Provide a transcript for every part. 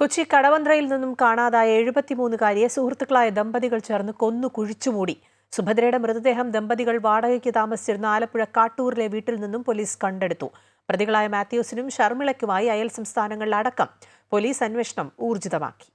കൊച്ചി കടവന്ത്രയിൽ നിന്നും കാണാതായ എഴുപത്തിമൂന്നുകാരിയെ സുഹൃത്തുക്കളായ ദമ്പതികൾ ചേർന്ന് കൊന്നു കുഴിച്ചുമൂടി. സുഭദ്രയുടെ മൃതദേഹം ദമ്പതികൾ വാടകയ്ക്ക് താമസിച്ചിരുന്ന ആലപ്പുഴ കാട്ടൂരിലെ വീട്ടിൽ നിന്നും പോലീസ് കണ്ടെടുത്തു. പ്രതികളായ മാത്യൂസിനും ഷർമിളയ്ക്കുമായി അയൽ സംസ്ഥാനങ്ങളിലടക്കം. പോലീസ് അന്വേഷണം ഊർജിതമാക്കി.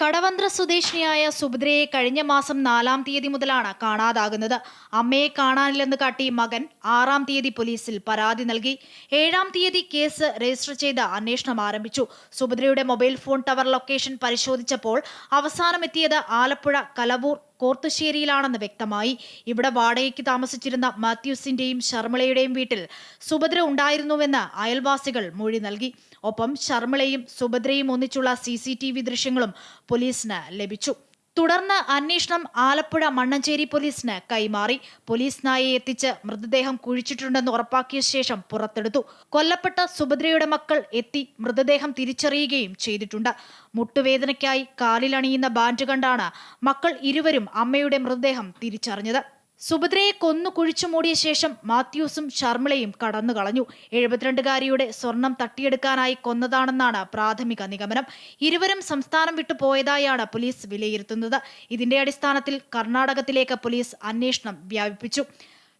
കടവന്ത്ര സ്വദേശിനിയായ സുഭദ്രയെ കഴിഞ്ഞ മാസം നാലാം തീയതി മുതലാണ് കാണാതാകുന്നത്. അമ്മയെ കാണാനില്ലെന്ന് കാട്ടി മകൻ ആറാം തീയതി പോലീസിൽ പരാതി നൽകി. ഏഴാം തീയതി കേസ് രജിസ്റ്റർ ചെയ്ത് അന്വേഷണം ആരംഭിച്ചു. സുഭദ്രയുടെ മൊബൈൽ ഫോൺ ടവർ ലൊക്കേഷൻ പരിശോധിച്ചപ്പോൾ അവസാനമെത്തിയത് ആലപ്പുഴ കലവൂർ കോർത്തുശ്ശേരിയിലാണെന്ന് വ്യക്തമായി. ഇവിടെ വാടകയ്ക്ക് താമസിച്ചിരുന്ന മാത്യൂസിന്റെയും ശർമിളയുടെയും വീട്ടിൽ സുഭദ്ര ഉണ്ടായിരുന്നുവെന്ന് അയൽവാസികൾ മൊഴി നൽകി. ഒപ്പം ശർമിളയും സുഭദ്രയും ഒന്നിച്ചുള്ള സി ദൃശ്യങ്ങളും പോലീസിന് ലഭിച്ചു. തുടർന്ന് അന്വേഷണം ആലപ്പുഴ മണ്ണഞ്ചേരി പോലീസിന് കൈമാറി. പോലീസ് നായയെ എത്തിച്ച് മൃതദേഹം കുഴിച്ചിട്ടുണ്ടെന്ന് ഉറപ്പാക്കിയ ശേഷം പുറത്തെടുത്തു. കൊല്ലപ്പെട്ട സുഭദ്രയുടെ മക്കൾ എത്തി മൃതദേഹം തിരിച്ചറിയുകയും ചെയ്തിട്ടുണ്ട്. മുട്ടുവേദനയ്ക്കായി കാലിലണിയുന്ന ബാൻഡ് കണ്ടാണ് മക്കൾ ഇരുവരും അമ്മയുടെ മൃതദേഹം തിരിച്ചറിഞ്ഞത്. സുഭദ്രയെ കൊന്നു കുഴിച്ചു മൂടിയ ശേഷം മാത്യൂസും ഷർമിളയും കടന്നു കളഞ്ഞു. എഴുപത്തിരണ്ടുകാരിയുടെ സ്വർണം തട്ടിയെടുക്കാനായി കൊന്നതാണെന്നാണ് പ്രാഥമിക നിഗമനം. ഇരുവരും സംസ്ഥാനം വിട്ടു പോയതായാണ് പോലീസ് വിലയിരുത്തുന്നത്. ഇതിന്റെ അടിസ്ഥാനത്തിൽ കർണാടകത്തിലേക്ക് പോലീസ് അന്വേഷണം വ്യാപിപ്പിച്ചു.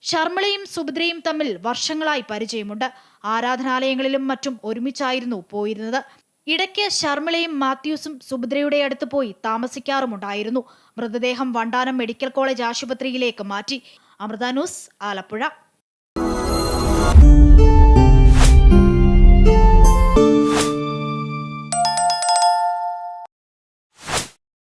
ഷർമിളയും സുഭദ്രയും തമ്മിൽ വർഷങ്ങളായി പരിചയമുണ്ട്. ആരാധനാലയങ്ങളിലും മറ്റും ഒരുമിച്ചായിരുന്നു പോയിരുന്നത്. ഇടയ്ക്ക് ശർമിളയും മാത്യൂസും സുഭദ്രയുടെ അടുത്ത് പോയി താമസിക്കാറുമുണ്ടായിരുന്നു. മൃതദേഹം വണ്ടാനം മെഡിക്കൽ കോളേജ് ആശുപത്രിയിലേക്ക് മാറ്റി. അമൃത ന്യൂസ് ആലപ്പുഴ.